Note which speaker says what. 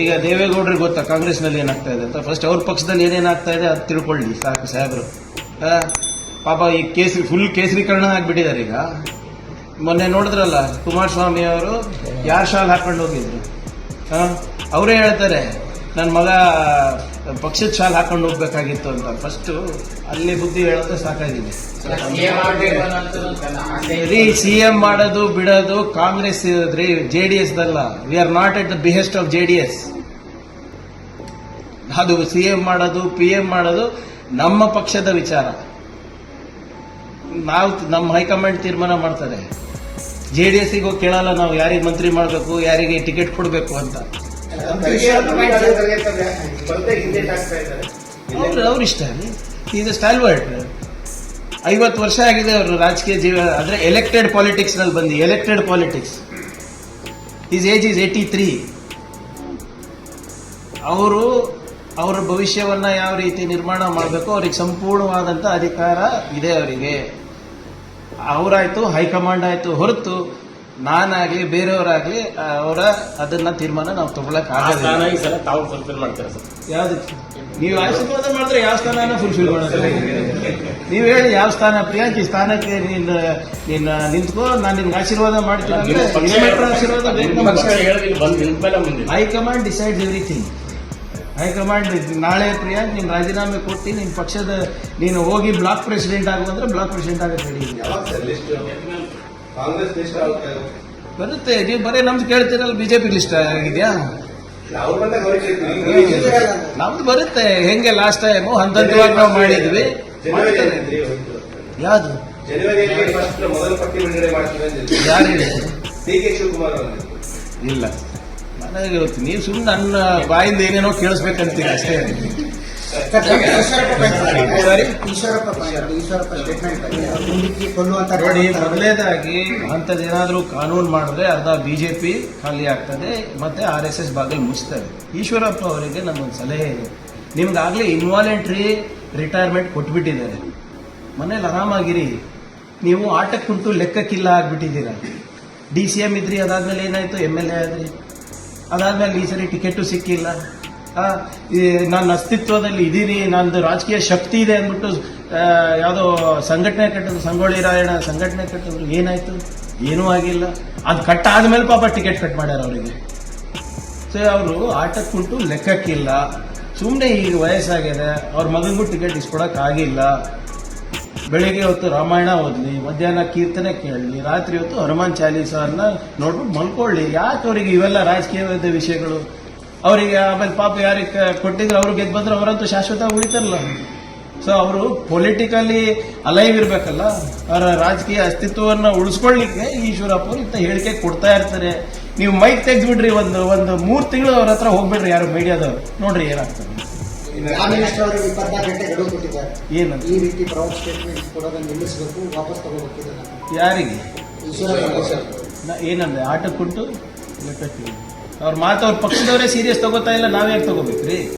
Speaker 1: ಈಗ ದೇವೇಗೌಡರಿಗೆ ಗೊತ್ತಾ ಕಾಂಗ್ರೆಸ್ನಲ್ಲಿ ಏನಾಗ್ತಾ ಇದೆ ಅಂತ? ಫಸ್ಟ್ ಅವ್ರ ಪಕ್ಷದಲ್ಲಿ ಏನೇನಾಗ್ತಾ ಇದೆ ಅದು ತಿಳ್ಕೊಳ್ಳಿ, ಸಾಕು ಸಾಹೇಬರು. ಪಾಪ ಈ ಕೇಸರಿ ಫುಲ್ ಕೇಸರೀಕರಣ ಆಗಿಬಿಟ್ಟಿದ್ದಾರೆ ಈಗ. ಮೊನ್ನೆ ನೋಡಿದ್ರಲ್ಲ ಕುಮಾರಸ್ವಾಮಿ ಅವರು ಯಾರ್ ಶಾಲ್ ಹಾಕೊಂಡು ಹೋಗಿದ್ರು? ಹಾಂ ಅವರೇ ಹೇಳ್ತಾರೆ ನನ್ನ ಮಗ ಪಕ್ಷದ ಶಾಲ್ ಹಾಕೊಂಡು ಹೋಗ್ಬೇಕಾಗಿತ್ತು ಅಂತ. ಫಸ್ಟ್ ಅಲ್ಲಿ ಬುದ್ಧಿ ಹೇಳೋದು ಸಾಕಾಗಿದೆ. ರೀ ಸಿ ಎಂ ಮಾಡೋದು, ಬಿಡೋದು, ಕಾಂಗ್ರೆಸ್ ರೀ J D S ದಲ್ಲ. We are not at the behest of J D S ಅದು ಸಿ ಎಂ ಮಾಡೋದು ಪಿ ಎಂ ಮಾಡೋದು ನಮ್ಮ ಪಕ್ಷದ ವಿಚಾರ. ನಾವು ನಮ್ಮ ಹೈಕಮಾಂಡ್ ತೀರ್ಮಾನ ಮಾಡ್ತಾರೆ. ಜೆ ಡಿ ಎಸ್ಸಿಗೂ ಕೇಳಲ್ಲ ನಾವು ಯಾರಿಗೆ ಮಂತ್ರಿ ಮಾಡಬೇಕು, ಯಾರಿಗೆ ಟಿಕೆಟ್ ಕೊಡಬೇಕು ಅಂತ. ಅವ್ರು ಇಷ್ಟ. Is stalwart. ಐವತ್ತು ವರ್ಷ ಆಗಿದೆ ಅವರು ರಾಜಕೀಯ ಜೀವನ, ಅಂದ್ರೆ ಎಲೆಕ್ಟೆಡ್ ಪಾಲಿಟಿಕ್ಸ್ನಲ್ಲಿ ಬಂದು elected politics is age is eighty three ಅವರು ಅವರ ಭವಿಷ್ಯವನ್ನ ಯಾವ ರೀತಿ ನಿರ್ಮಾಣ ಮಾಡಬೇಕು, ಅವ್ರಿಗೆ ಸಂಪೂರ್ಣವಾದಂತ ಅಧಿಕಾರ ಇದೆ ಅವರಿಗೆ. ಅವರಾಯ್ತು, ಹೈಕಮಾಂಡ್ ಆಯ್ತು, ಹೊರತು ನಾನಾಗ್ಲಿ ಬೇರೆಯವರಾಗ್ಲಿ ಅವರ ಅದನ್ನ ತೀರ್ಮಾನ ನಾವು ತಗೊಳಕ್
Speaker 2: ಆಗಲ್ಲ ಸ್ಥಾನ
Speaker 1: ಆಗೋದಿಲ್ಲ
Speaker 2: ಈ ಸಲ ತಾವು ಫುಲ್ಫಿಲ್ ಮಾಡ್ತಾರೆ ಸರ್?
Speaker 1: ಯಾವ್ದಕ್ಕೆ ನೀವು ಆಶೀರ್ವಾದ ಮಾಡಿದ್ರೆ ಯಾವ ಸ್ಥಾನ ಫುಲ್ಫಿಲ್ ಮಾಡೋದು ನೀವು ಹೇಳಿ ಯಾವ ಸ್ಥಾನ ಪ್ರಿಯಾಂಕ್ ಈ ಸ್ಥಾನಕ್ಕೆ ನಿನ್ನ ನಿನ್ನ ನಿಂತ್ಕೋ ನಾನು ನಿಮ್ಗೆ ಆಶೀರ್ವಾದ ಮಾಡ್ತೀನಿ ಅಂದ್ರೆ
Speaker 2: ಪಕ್ಷ
Speaker 1: ಆಶೀರ್ವಾದ ಬೇಕು.
Speaker 2: ಪಕ್ಷ
Speaker 1: ನಮ್ಗೆ.
Speaker 2: ಬಂದು ಮುಂದೆ
Speaker 1: ಹೈಕಮಾಂಡ್ ಡಿಸೈಡ್ಸ್ ಎವ್ರಿಥಿಂಗ್. ಹೈಕಮಾಂಡ್ ನಾಳೆ ಪ್ರಿಯಾಂಕ್ ನಿನ್ನ ರಾಜೀನಾಮೆ ಕೊಟ್ಟು ನಿಮ್ಮ ಪಕ್ಷದ ನೀನು ಹೋಗಿ ಬ್ಲಾಕ್ ಪ್ರೆಸಿಡೆಂಟ್ ಆಗುವಂದ್ರೆ ಬ್ಲಾಕ್ ಪ್ರೆಸಿಡೆಂಟ್ ಆಗಕ್ಕೆ ರೆಡಿ ಇದೆಯಾ?
Speaker 3: ಲಿಸ್ಟ್ ಕಾಂಗ್ರೆಸ್ ಲಿಸ್ಟ್
Speaker 1: ಬರುತ್ತೆ ನೀವು ಬರೀ ನಮ್ದು ಕೇಳ್ತೀರಲ್ಲ ಬಿಜೆಪಿ ಲಿಸ್ಟ್ ಆಗಿದ್ಯಾ?
Speaker 3: ಬಂದಾಗ ಅವ್ರಿಗೆ.
Speaker 1: ನಮ್ದು ಬರುತ್ತೆ ಹೆಂಗೆ ಲಾಸ್ಟ್ ಟೈಮು ಹಂತ ಹಂತವಾಗಿ ನಾವು ಮಾಡಿದ್ವಿ.
Speaker 3: ಯಾವುದು ಹೋಯ್ತು.
Speaker 1: ಯಾವ್ದು?
Speaker 3: ಜನವರಿಯಲ್ಲಿ ಫಸ್ಟ್ ಮೊದಲ ಪಟ್ಟಿ ಬಿಡುಗಡೆ ಮಾಡ್ತೀವಿ ಅಂದಿದ್ರು.
Speaker 1: ಯಾರು ಹೇಳಿದ್ರು
Speaker 3: ಡಿ ಕೆ ಶಿವಕುಮಾರ್ ಅವರು.
Speaker 1: ಇಲ್ಲ. ನನಗೆ ಗೊತ್ತು ನೀವು ಸುಮ್ಮನೆ ನನ್ನ ಬಾಯಿಂದ ಏನೇನೋ ಕೇಳಿಸ್ಬೇಕಂತೀರಿ ಅಷ್ಟೇ. ನೋಡಿ ಮೊದಲನೇದಾಗಿ ಅಂಥದ್ದೇನಾದ್ರೂ ಕಾನೂನು ಮಾಡಿದ್ರೆ ಅರ್ಧ ಬಿಜೆಪಿ ಖಾಲಿ ಆಗ್ತದೆ, ಮತ್ತೆ ಆರ್ ಎಸ್ ಎಸ್ ಬಾಗಿಲು ಮುಚ್ತದೆ. ಈಶ್ವರಪ್ಪ ಅವರಿಗೆ ನಮ್ಮೊಂದು ಸಲಹೆ ಇದೆ. ನಿಮ್ಗಾಗಲೇ ಇನ್ವಾಲೆಂಟ್ರಿ ರಿಟೈರ್ಮೆಂಟ್ ಕೊಟ್ಬಿಟ್ಟಿದ್ದಾರೆ. ಮನೇಲಿ ಆರಾಮಾಗಿರಿ. ನೀವು ಆಟಕ್ಕೆ ಕುಂತು ಲೆಕ್ಕಕ್ಕಿಲ್ಲ ಆಗ್ಬಿಟ್ಟಿದ್ದೀರ. ಡಿ ಸಿ ಎಂ ಇದ್ರಿ, ಅದಾದ್ಮೇಲೆ ಏನಾಯ್ತು? ಎಂ ಎಲ್ ಎ ಆದ್ರಿ. ಅದಾದ್ಮೇಲೆ ಈ ಸರಿ ಟಿಕೆಟು ಸಿಕ್ಕಿಲ್ಲ. ನನ್ನ ಅಸ್ತಿತ್ವದಲ್ಲಿ ಇದ್ದೀನಿ, ನಂದು ರಾಜಕೀಯ ಶಕ್ತಿ ಇದೆ ಅಂದ್ಬಿಟ್ಟು ಯಾವುದೋ ಸಂಘಟನೆ ಕಟ್ಟಿದ್ರು, ಸಂಗೊಳ್ಳಿ ರಾಯಣ್ಣ ಸಂಘಟನೆ ಕಟ್ಟಿದ್ರು, ಏನಾಯ್ತು? ಏನೂ ಆಗಿಲ್ಲ. ಅದು ಕಟ್ ಆದ್ಮೇಲೆ ಪಾಪ ಟಿಕೆಟ್ ಕಟ್ ಮಾಡ್ಯಾರ ಅವರಿಗೆ. ಸೊ, ಅವರು ಆಟಕ್ಕೆ ಕುಂಟು ಲೆಕ್ಕಕ್ಕಿಲ್ಲ. ಸುಮ್ಮನೆ ಈಗ ವಯಸ್ಸಾಗಿದೆ, ಅವ್ರ ಮಗನಿಗೂ ಟಿಕೆಟ್ ಆಗಿಲ್ಲ. ಬೆಳಿಗ್ಗೆ ಹೊತ್ತು ರಾಮಾಯಣ ಓದ್ಲಿ, ಮಧ್ಯಾಹ್ನ ಕೀರ್ತನೆ ಕೇಳಲಿ, ರಾತ್ರಿ ಹೊತ್ತು ಹನುಮಾನ್ ಚಾಲೀಸನ್ನ ನೋಡ್ಬಿಟ್ಟು ಮಲ್ಕೊಳ್ಳಿ. ಯಾಕೆ ಅವರಿಗೆ ಇವೆಲ್ಲ ರಾಜಕೀಯವಾದ ವಿಷಯಗಳು? ಅವರಿಗೆ ಆಮೇಲೆ ಪಾಪ ಯಾರಿಗೆ ಕೊಟ್ಟಿದ್ರೆ ಅವ್ರು ಗೆದ್ದು ಬಂದ್ರೆ ಅವರಂತೂ ಶಾಶ್ವತ ಉಳಿತಾರಲ್ಲ. ಸೊ ಅವರು ಪೊಲಿಟಿಕಲಿ ಅಲೈವ್ ಇರಬೇಕಲ್ಲ ಅವರ ರಾಜಕೀಯ ಅಸ್ತಿತ್ವವನ್ನು ಉಳಿಸ್ಕೊಳ್ಳಿಕ್ಕೆ ಈಶ್ವರಪ್ಪ ಅವರು ಇಂಥ ಹೇಳಿಕೆ ಕೊಡ್ತಾ ಇರ್ತಾರೆ. ನೀವು ಮೈಕ್ ತೆಗೆದ್ಬಿಡ್ರಿ ಒಂದು ಒಂದು ಮೂರು ತಿಂಗಳು ಅವ್ರ ಹತ್ರ ಹೋಗ್ಬೇಡ್ರಿ ಯಾರು ಮೀಡಿಯಾದವ್ರು. ನೋಡ್ರಿ ಏನಾಗ್ತದೆ. ಏನಂತ
Speaker 4: ಈ ರೀತಿ ಸ್ಟೇಟ್ಮೆಂಟ್ ಕೊಡೋದನ್ನು ನಿಲ್ಲಿಸಬೇಕು ವಾಪಸ್ ತಗೋಬೇಕು ಇದನ್ನ
Speaker 1: ಯಾರಿಗೆ? ಏನಂದ್ರೆ ಆಟಕ್ಕುಂಟು ಲೆಕ್ಕಕ್ಕೆ ಅವ್ರ ಮಾತು ಅವ್ರ ಪಕ್ಷದವರೇ ಸೀರಿಯಸ್ ತಗೋತಾ ಇಲ್ಲ ನಾವ್ಯಾಕೆ ತಗೋಬೇಕ್ರಿ?